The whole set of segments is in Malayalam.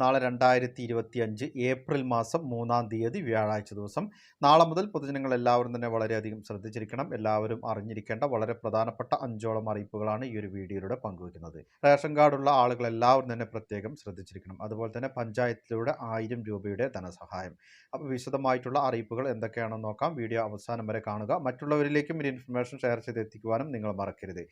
നാളെ രണ്ടായിരത്തി ഇരുപത്തി അഞ്ച് ഏപ്രിൽ മാസം മൂന്നാം തീയതി വ്യാഴാഴ്ച ദിവസം. നാളെ മുതൽ പൊതുജനങ്ങൾ എല്ലാവരും തന്നെ വളരെയധികം ശ്രദ്ധിച്ചിരിക്കണം. എല്ലാവരും അറിഞ്ഞിരിക്കേണ്ട വളരെ പ്രധാനപ്പെട്ട അഞ്ചോളം അറിയിപ്പുകളാണ് ഈ ഒരു വീഡിയോയിലൂടെ പങ്കുവയ്ക്കുന്നത്. റേഷൻ കാർഡുള്ള ആളുകൾ എല്ലാവരും തന്നെ പ്രത്യേകം ശ്രദ്ധിച്ചിരിക്കണം. അതുപോലെ തന്നെ പഞ്ചായത്തിലൂടെ ആയിരം രൂപയുടെ ധനസഹായം. അപ്പോൾ വിശദമായിട്ടുള്ള അറിയിപ്പുകൾ എന്തൊക്കെയാണെന്ന് നോക്കാം. വീഡിയോ അവസാനം വരെ കാണുക. മറ്റുള്ളവരിലേക്കും ഒരു ഇൻഫർമേഷൻ ഷെയർ ചെയ്ത് എത്തിക്കുവാനും നിങ്ങൾ മറക്കരുത്.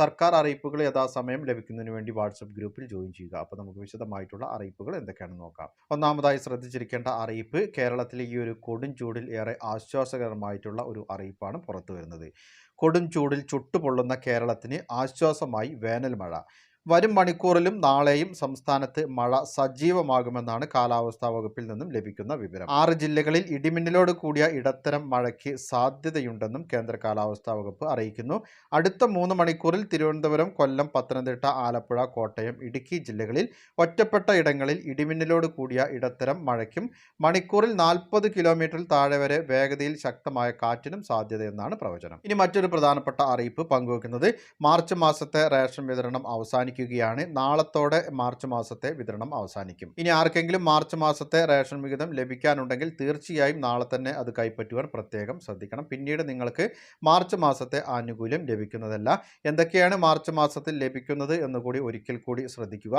സർക്കാർ അറിയിപ്പുകൾ യഥാസമയം ലഭിക്കുന്നതിന് വേണ്ടി വാട്സപ്പ് ഗ്രൂപ്പിൽ ജോയിൻ ചെയ്യുക. അപ്പോൾ നമുക്ക് വിശദമായിട്ടുള്ള അറിയിപ്പുകൾ എന്തൊക്കെയാണെന്ന് നോക്കാം. ഒന്നാമതായി ശ്രദ്ധിച്ചിരിക്കേണ്ട അറിയിപ്പ് കേരളത്തിലെ ഈ ഒരു കൊടും ചൂടിൽ ഏറെ ആശ്വാസകരമായിട്ടുള്ള ഒരു അറിയിപ്പാണ് പുറത്തു വരുന്നത് കൊടും ചൂടിൽ ചുട്ടുപൊള്ളുന്ന കേരളത്തിന് ആശ്വാസമായി വേനൽ മഴ വരും മണിക്കൂറിലും നാളെയും സംസ്ഥാനത്ത് മഴ സജീവമാകുമെന്നാണ് കാലാവസ്ഥാ വകുപ്പിൽ നിന്നും ലഭിക്കുന്ന വിവരം. ആറ് ജില്ലകളിൽ ഇടിമിന്നലോട് കൂടിയ ഇടത്തരം മഴയ്ക്ക് സാധ്യതയുണ്ടെന്നും കേന്ദ്ര കാലാവസ്ഥാ വകുപ്പ് അറിയിക്കുന്നു. അടുത്ത മൂന്ന് മണിക്കൂറിൽ തിരുവനന്തപുരം കൊല്ലം പത്തനംതിട്ട ആലപ്പുഴ കോട്ടയം ഇടുക്കി ജില്ലകളിൽ ഒറ്റപ്പെട്ട ഇടങ്ങളിൽ ഇടിമിന്നലോട് കൂടിയ ഇടത്തരം മഴയ്ക്കും മണിക്കൂറിൽ നാൽപ്പത് കിലോമീറ്ററിൽ താഴെ വരെ വേഗതയിൽ ശക്തമായ കാറ്റിനും സാധ്യതയെന്നാണ് പ്രവചനം. ഇനി മറ്റൊരു പ്രധാനപ്പെട്ട അറിയിപ്പ് പങ്കുവെക്കുന്നത് മാർച്ച് മാസത്തെ റേഷൻ വിതരണം അവസാനിക്കുകയാണ് നാളത്തോടെ മാർച്ച് മാസത്തെ വിതരണം അവസാനിക്കും. ഇനി ആർക്കെങ്കിലും മാർച്ച് മാസത്തെ റേഷൻ വിഹിതം ലഭിക്കാനുണ്ടെങ്കിൽ തീർച്ചയായും നാളെ തന്നെ അത് കൈപ്പറ്റുവാൻ പ്രത്യേകം ശ്രദ്ധിക്കണം. പിന്നീട് നിങ്ങൾക്ക് മാർച്ച് മാസത്തെ ആനുകൂല്യം ലഭിക്കുന്നതല്ല. എന്തൊക്കെയാണ് മാർച്ച് മാസത്തിൽ ലഭിക്കുന്നത് എന്നുകൂടി ഒരിക്കൽ കൂടി ശ്രദ്ധിക്കുക.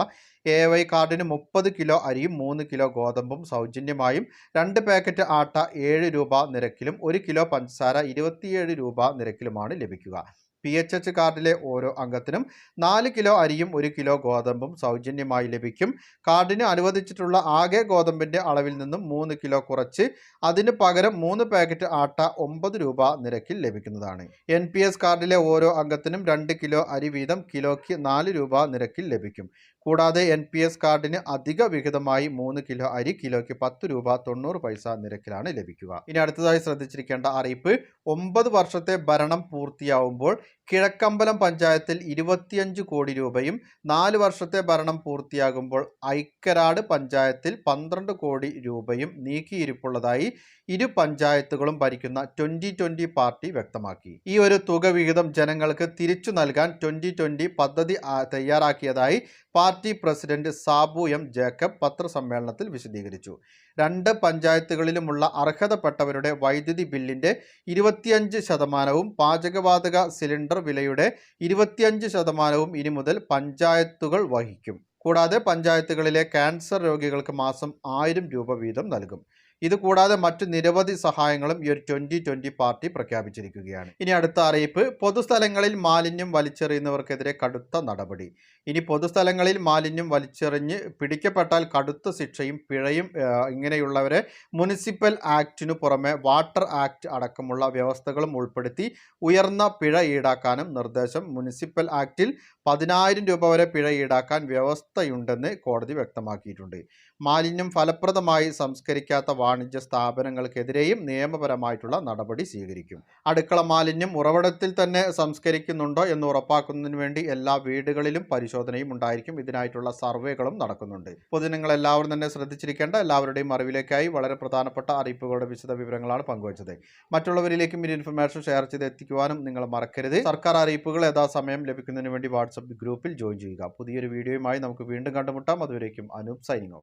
എ വൈ കാർഡിന് മുപ്പത് കിലോ അരിയും മൂന്ന് കിലോ ഗോതമ്പും സൗജന്യമായും രണ്ട് പാക്കറ്റ് ആട്ട ഏഴ് രൂപ നിരക്കിലും ഒരു കിലോ പഞ്ചസാര ഇരുപത്തിയേഴ് രൂപ നിരക്കിലുമാണ് ലഭിക്കുക. പി എച്ച് എച്ച് കാർഡിലെ ഓരോ അംഗത്തിനും നാല് കിലോ അരിയും ഒരു കിലോ ഗോതമ്പും സൗജന്യമായി ലഭിക്കും. കാർഡിന് അനുവദിച്ചിട്ടുള്ള ആകെ ഗോതമ്പിന്റെ അളവിൽ നിന്നും മൂന്ന് കിലോ കുറച്ച് അതിന് പകരം മൂന്ന് പാക്കറ്റ് ആട്ട ഒമ്പത് രൂപ നിരക്കിൽ ലഭിക്കുന്നതാണ്. എൻ കാർഡിലെ ഓരോ അംഗത്തിനും രണ്ട് കിലോ അരി വീതം കിലോയ്ക്ക് നാല് രൂപ നിരക്കിൽ ലഭിക്കും. കൂടാതെ എൻ പി എസ് കാർഡിന് അധിക വിഹിതമായി മൂന്ന് കിലോ അരി കിലോയ്ക്ക് പത്ത് രൂപ തൊണ്ണൂറ് പൈസ നിരക്കിലാണ് ലഭിക്കുക. ഇനി അടുത്തതായി ശ്രദ്ധിച്ചിരിക്കേണ്ട അറിയിപ്പ് ഒമ്പത് വർഷത്തെ ഭരണം പൂർത്തിയാവുമ്പോൾ കിഴക്കമ്പലം പഞ്ചായത്തിൽ ഇരുപത്തിയഞ്ച് കോടി രൂപയും നാല് വർഷത്തെ ഭരണം പൂർത്തിയാകുമ്പോൾ ഐക്കരാട് പഞ്ചായത്തിൽ പന്ത്രണ്ട് കോടി രൂപയും നീക്കിയിരിപ്പുള്ളതായി ഇരു പഞ്ചായത്തുകളും ഭരിക്കുന്ന ട്വന്റി ട്വന്റി പാർട്ടി വ്യക്തമാക്കി. ഈ ഒരു തുക വിഹിതം ജനങ്ങൾക്ക് തിരിച്ചു നൽകാൻ ട്വന്റി ട്വന്റി പദ്ധതി തയ്യാറാക്കിയതായി party president Sabu M Jacob പത്രസമ്മേളനത്തിൽ വിശദീകരിച്ചു. രണ്ട് പഞ്ചായത്തുകളിലുമുള്ള അർഹതപ്പെട്ടവരുടെ വൈദ്യുതി ബില്ലിന്റെ ഇരുപത്തിയഞ്ച് ശതമാനവും പാചകവാതക സിലിണ്ടർ വിലയുടെ ഇരുപത്തിയഞ്ച് ശതമാനവും ഇനി മുതൽ പഞ്ചായത്തുകൾ വഹിക്കും. കൂടാതെ പഞ്ചായത്തുകളിലെ ക്യാൻസർ രോഗികൾക്ക് മാസം ആയിരം രൂപ വീതം നൽകും. ഇത് കൂടാതെ മറ്റു നിരവധി സഹായങ്ങളും ഈ ഒരു ട്വന്റി ട്വന്റി പാർട്ടി പ്രഖ്യാപിച്ചിരിക്കുകയാണ്. ഇനി അടുത്ത അറിയിപ്പ് പൊതുസ്ഥലങ്ങളിൽ മാലിന്യം വലിച്ചെറിയുന്നവർക്കെതിരെ കടുത്ത നടപടി. ഇനി പൊതുസ്ഥലങ്ങളിൽ മാലിന്യം വലിച്ചെറിഞ്ഞ് പിടിക്കപ്പെട്ടാൽ കടുത്ത ശിക്ഷയും പിഴയും ഇങ്ങനെയുള്ളവരെ മുനിസിപ്പൽ ആക്ടിനു പുറമെ വാട്ടർ ആക്ട് അടക്കമുള്ള വ്യവസ്ഥകളും ഉൾപ്പെടുത്തി ഉയർന്ന പിഴ ഈടാക്കാനും നിർദ്ദേശം. മുനിസിപ്പൽ ആക്ടിൽ പതിനായിരം രൂപ വരെ പിഴ ഈടാക്കാൻ വ്യവസ്ഥയുണ്ടെന്ന് കോടതി വ്യക്തമാക്കിയിട്ടുണ്ട്. മാലിന്യം ഫലപ്രദമായി സംസ്കരിക്കാത്ത വാണിജ്യ സ്ഥാപനങ്ങൾക്കെതിരെയും നിയമപരമായിട്ടുള്ള നടപടി സ്വീകരിക്കും. അടുക്കള മാലിന്യം ഉറവിടത്തിൽ തന്നെ സംസ്കരിക്കുന്നുണ്ടോ എന്ന് ഉറപ്പാക്കുന്നതിന് വേണ്ടി എല്ലാ വീടുകളിലും പരിശോധനയും ഉണ്ടായിരിക്കും. ഇതിനായിട്ടുള്ള സർവേകളും നടക്കുന്നുണ്ട്. പൊതുജനങ്ങൾ എല്ലാവരും തന്നെ ശ്രദ്ധിച്ചിരിക്കേണ്ട എല്ലാവരുടെയും അറിവിലേക്കായി വളരെ പ്രധാനപ്പെട്ട അറിയിപ്പുകളുടെ വിശദ വിവരങ്ങളാണ് പങ്കുവച്ചത്. മറ്റുള്ളവരിലേക്കും ഈ ഇൻഫർമേഷൻ ഷെയർ ചെയ്ത് എത്തിക്കുവാനും നിങ്ങൾ മറക്കരുത്. സർക്കാർ അറിയിപ്പുകൾ യഥാസമയം ലഭിക്കുന്നതിന് വേണ്ടി വാട്സപ്പ് ഗ്രൂപ്പിൽ ജോയിൻ ചെയ്യുക. പുതിയൊരു വീഡിയോയുമായി നമുക്ക് വീണ്ടും കണ്ടുമുട്ടാം. അതുവരേക്കും അനൂപ് സൈനിങ്